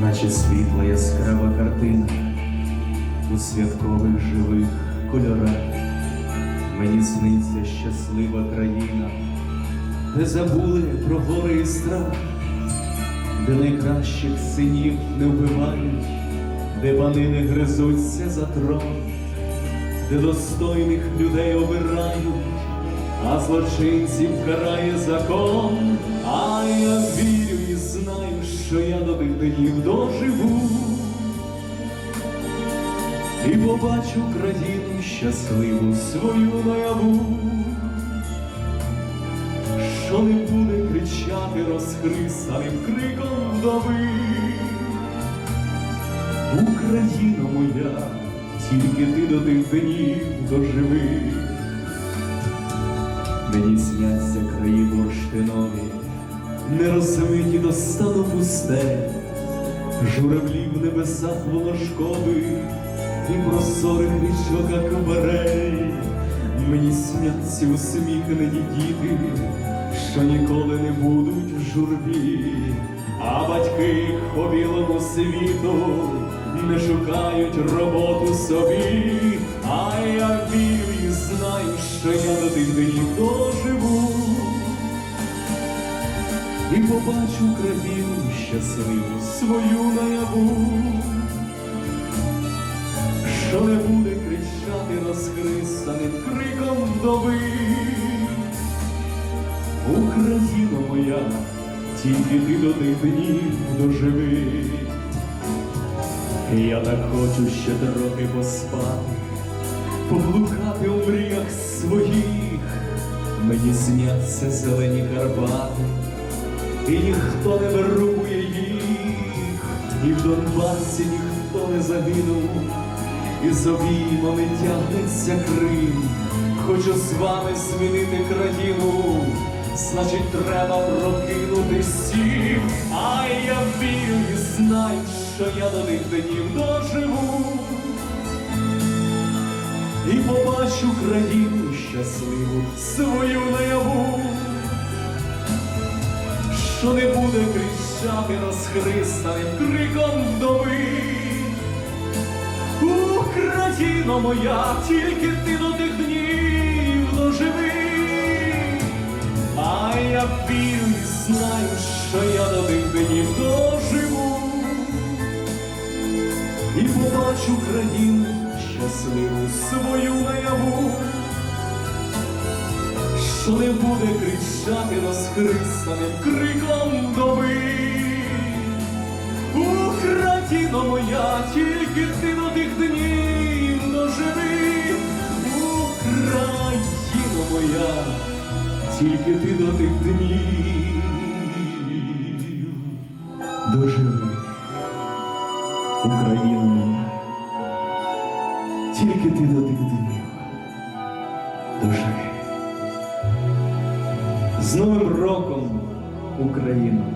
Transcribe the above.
наче світла яскрава картина у святкових живих кольорах. Мені сниться щаслива країна, де забули про гори і страх, де найкращих синів не вбивають, де пани не гризуться за трон, де достойних людей обирають, а злочинців карає закон. А я вірю днів доживу і побачу країну щасливу свою наяву, що не буде кричати розхристаним криком вдови. Україна моя, тільки ти до тих днів доживи. Мені сняться краї бурштинові, не розмиті до стану пусте, журавлі в небесах волошкових і прозорих річок акварель. Мені сняться усміхнені діти, що ніколи не будуть в журбі, а батьки по білому світу не шукають роботу собі, а я вірю і знаю, що я до тих днів доживу побачу країну щасливу свою наяву, що не буде кричати розхристаним криком вдови. Україно моя, тільки ти до тих днів доживи. Я так хочу ще трохи поспати, поблукати у мріях своїх, мені сняться зелені Карпати, і ніхто не вирубує їх, і в Донбасі ніхто не загинув, і з обіймами тягнеться Крим. Хочу з вами змінити країну, значить, треба прокинути всім. А я вірю і знаю, що я до тих днів доживу і побачу країну щасливу свою наяву, що не буде кричати розхристаним криком вдови. Україно моя, тільки ти до тих днів доживи, а я вірю і знаю, що я до тих днів доживу. І побачу країну щасливу свою наяву, не буде кричати розхристаним криком вдови. Україно моя, тільки ти до тих днів доживи, Україно моя, тільки ти до тих днів доживи. Україна тільки ти до тих днів З Новим роком, Україна!